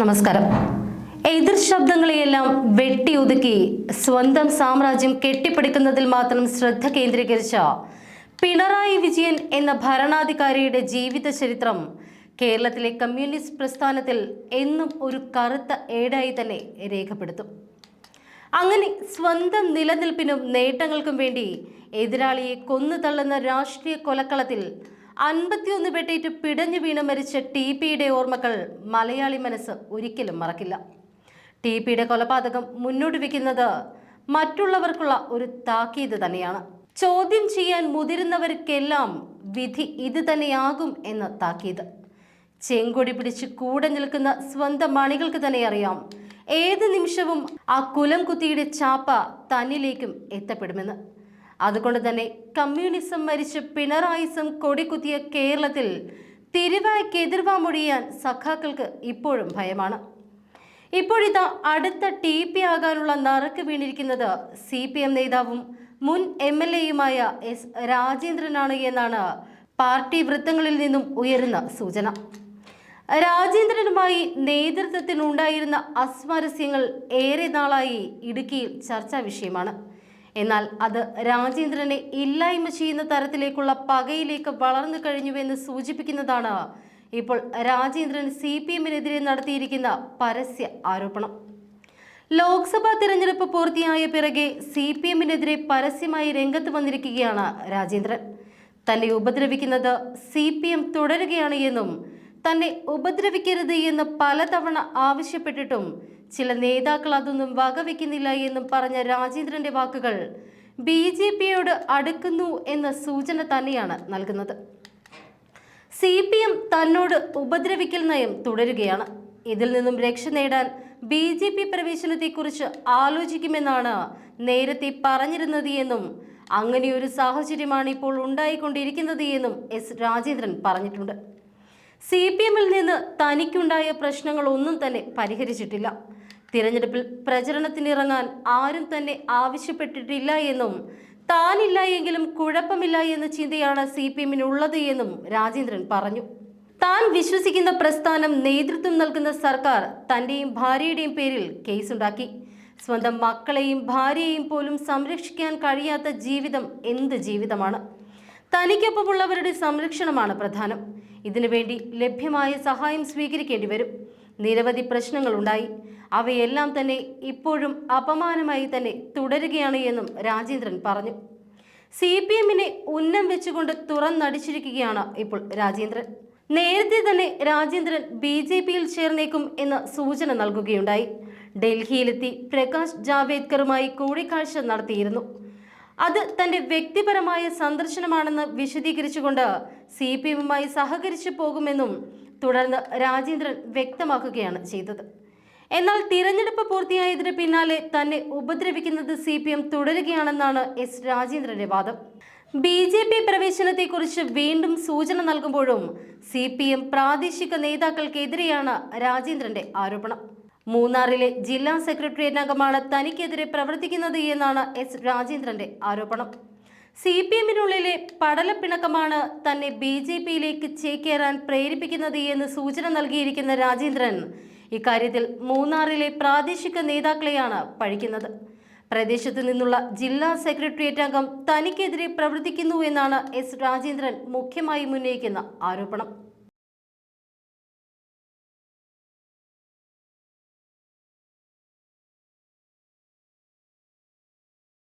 നമസ്കാരം. എതിർ ശബ്ദങ്ങളെയെല്ലാം വെട്ടിയൊതുക്കി സ്വന്തം സാമ്രാജ്യം കെട്ടിപ്പടുക്കുന്നതിൽ മാത്രം ശ്രദ്ധ കേന്ദ്രീകരിച്ച പിണറായി വിജയൻ എന്ന ഭരണാധികാരിയുടെ ജീവിത ചരിത്രം കേരളത്തിലെ കമ്മ്യൂണിസ്റ്റ് പ്രസ്ഥാനത്തിൽ എന്നും ഒരു കറുത്ത ഏടായി തന്നെ രേഖപ്പെടുത്തും. അങ്ങനെ സ്വന്തം നിലനിൽപ്പിനും നേട്ടങ്ങൾക്കും വേണ്ടി എതിരാളിയെ കൊന്നു തള്ളുന്ന രാഷ്ട്രീയ കൊലക്കളത്തിൽ അൻപത്തിയൊന്ന് വെട്ടേറ്റ് പിടഞ്ഞു വീണ് മരിച്ച ടി പിയുടെ ഓർമ്മകൾ മലയാളി മനസ്സ് ഒരിക്കലും മറക്കില്ല. ടി പിയുടെ കൊലപാതകം മുന്നോട്ട് വയ്ക്കുന്നത് മറ്റുള്ളവർക്കുള്ള ഒരു താക്കീത് തന്നെയാണ്. ചോദ്യം ചെയ്യാൻ മുതിരുന്നവർക്കെല്ലാം വിധി ഇത് തന്നെയാകും എന്ന താക്കീത്. ചെങ്കൊടി പിടിച്ച് കൂടെ നിൽക്കുന്ന സ്വന്തം മണികൾക്ക് തന്നെ അറിയാം ഏത് നിമിഷവും ആ കുലം കുത്തിയുടെ ചാപ്പ തന്നിലേക്കും എത്തപ്പെടുമെന്ന്. അതുകൊണ്ട് തന്നെ കമ്മ്യൂണിസം മരിച്ച് പിണറായിസം കൊടികുത്തിയ കേരളത്തിൽ തിരുവായ്ക്ക് എതിർവാ മൊഴിയാൻ സഖാക്കൾക്ക് ഇപ്പോഴും ഭയമാണ്. ഇപ്പോഴിതാ അടുത്ത ടി പി ആകാനുള്ള നറുക്ക് വീണിരിക്കുന്നത് സി പി എം നേതാവും മുൻ എം എൽ എയുമായ എസ് രാജേന്ദ്രനാണ് എന്നാണ് പാർട്ടി വൃത്തങ്ങളിൽ നിന്നും ഉയരുന്ന സൂചന. രാജേന്ദ്രനുമായി നേതൃത്വത്തിനുണ്ടായിരുന്ന അസ്വാരസ്യങ്ങൾ ഏറെ നാളായി ഇടുക്കിയിൽ ചർച്ചാ വിഷയമാണ്. എന്നാൽ അത് രാജേന്ദ്രനെ ഇല്ലായ്മ ചെയ്യുന്ന തരത്തിലേക്കുള്ള പകയിലേക്ക് വളർന്നു കഴിഞ്ഞുവെന്ന് സൂചിപ്പിക്കുന്നതാണ് ഇപ്പോൾ രാജേന്ദ്രൻ സി പി എമ്മിനെതിരെ നടത്തിയിരിക്കുന്ന പരസ്യ ആരോപണം. ലോക്സഭാ തിരഞ്ഞെടുപ്പ് പൂർത്തിയായ പിറകെ സി പി എമ്മിനെതിരെ പരസ്യമായി രംഗത്ത് വന്നിരിക്കുകയാണ് രാജേന്ദ്രൻ. തന്നെ ഉപദ്രവിക്കുന്നത് സി പി എം തുടരുകയാണ് എന്നും തന്നെ ഉപദ്രവിക്കരുത് എന്ന് പലതവണ ആവശ്യപ്പെട്ടിട്ടും ചില നേതാക്കൾ അതൊന്നും വകവെക്കുന്നില്ല എന്നും പറഞ്ഞ രാജേന്ദ്രന്റെ വാക്കുകൾ ബി ജെ പിയോട് അടുക്കുന്നു എന്ന സൂചന തന്നെയാണ് നൽകുന്നത്. സി പി എം തന്നോട് ഉപദ്രവിക്കൽ നയം തുടരുകയാണ്. ഇതിൽ നിന്നും രക്ഷ നേടാൻ ബി ജെ പി പ്രവേശനത്തെക്കുറിച്ച് ആലോചിക്കുമെന്നാണ് നേരത്തെ പറഞ്ഞിരുന്നത് എന്നും അങ്ങനെയൊരു സാഹചര്യമാണ് ഇപ്പോൾ ഉണ്ടായിക്കൊണ്ടിരിക്കുന്നത് എന്നും എസ് രാജേന്ദ്രൻ പറഞ്ഞിട്ടുണ്ട്. സി പി എമ്മിൽ നിന്ന് തനിക്കുണ്ടായ പ്രശ്നങ്ങളൊന്നും തന്നെ പരിഹരിച്ചിട്ടില്ല. തിരഞ്ഞെടുപ്പിൽ പ്രചരണത്തിനിറങ്ങാൻ ആരും തന്നെ ആവശ്യപ്പെട്ടിട്ടില്ല എന്നും താനില്ല എങ്കിലും കുഴപ്പമില്ല എന്ന ചിന്തയാണ് സി പി എമ്മിനുള്ളത് എന്നും രാജേന്ദ്രൻ പറഞ്ഞു. താൻ വിശ്വസിക്കുന്ന പ്രസ്ഥാനം നേതൃത്വം നൽകുന്ന സർക്കാർ തന്റെയും ഭാര്യയുടെയും പേരിൽ കേസുണ്ടാക്കി. സ്വന്തം മക്കളെയും ഭാര്യയെയും പോലും സംരക്ഷിക്കാൻ കഴിയാത്ത ജീവിതം എന്ത് ജീവിതമാണ്? തനിക്കൊപ്പമുള്ളവരുടെ സംരക്ഷണമാണ് പ്രധാനം. ഇതിനുവേണ്ടി ലഭ്യമായ സഹായം സ്വീകരിക്കേണ്ടി വരും. നിരവധി പ്രശ്നങ്ങളുണ്ടായി. അവയെല്ലാം തന്നെ ഇപ്പോഴും അപമാനമായി തന്നെ തുടരുകയാണ് എന്നും രാജേന്ദ്രൻ പറഞ്ഞു. സി പി എമ്മിനെ ഉന്നം വെച്ചുകൊണ്ട് തുറന്നടിച്ചിരിക്കുകയാണ് ഇപ്പോൾ രാജേന്ദ്രൻ. നേരത്തെ തന്നെ രാജേന്ദ്രൻ ബി ജെ പിയിൽ ചേർന്നേക്കും എന്ന സൂചന നൽകുകയുണ്ടായി. ഡൽഹിയിലെത്തി പ്രകാശ് ജാവേദ്കറുമായി കൂടിക്കാഴ്ച നടത്തിയിരുന്നു. അത് തന്റെ വ്യക്തിപരമായ സന്ദർശനമാണെന്ന് വിശദീകരിച്ചുകൊണ്ട് സി പി എമ്മുമായി സഹകരിച്ചു പോകുമെന്നും തുടർന്ന് രാജേന്ദ്രൻ വ്യക്തമാക്കുകയാണ് ചെയ്തത്. എന്നാൽ തിരഞ്ഞെടുപ്പ് പൂർത്തിയായതിന് പിന്നാലെ തന്നെ ഉപദ്രവിക്കുന്നത് സി പി എം തുടരുകയാണെന്നാണ് എസ് രാജേന്ദ്രന്റെ വാദം. ബി ജെ പി പ്രവേശനത്തെക്കുറിച്ച് വീണ്ടും സൂചന നൽകുമ്പോഴും സി പി എം പ്രാദേശിക നേതാക്കൾക്കെതിരെയാണ് രാജേന്ദ്രന്റെ ആരോപണം. മൂന്നാറിലെ ജില്ലാ സെക്രട്ടേറിയറ്റ് അംഗമാണ് തനിക്കെതിരെ പ്രവർത്തിക്കുന്നത് എന്നാണ് എസ് രാജേന്ദ്രന്റെ ആരോപണം. സി പി എമ്മിനുള്ളിലെ പടലപ്പിണക്കമാണ് തന്നെ ബി ജെ പിയിലേക്ക് ചേക്കേറാൻ പ്രേരിപ്പിക്കുന്നത് എന്ന് സൂചന നൽകിയിരിക്കുന്ന രാജേന്ദ്രൻ ഇക്കാര്യത്തിൽ മൂന്നാറിലെ പ്രാദേശിക നേതാക്കളെയാണ് പഴിക്കുന്നത്. പ്രദേശത്തു നിന്നുള്ള ജില്ലാ സെക്രട്ടേറിയറ്റ് അംഗം തനിക്കെതിരെ പ്രവർത്തിക്കുന്നു എന്നാണ് എസ് രാജേന്ദ്രൻ മുഖ്യമായും ഉന്നയിക്കുന്ന ആരോപണം.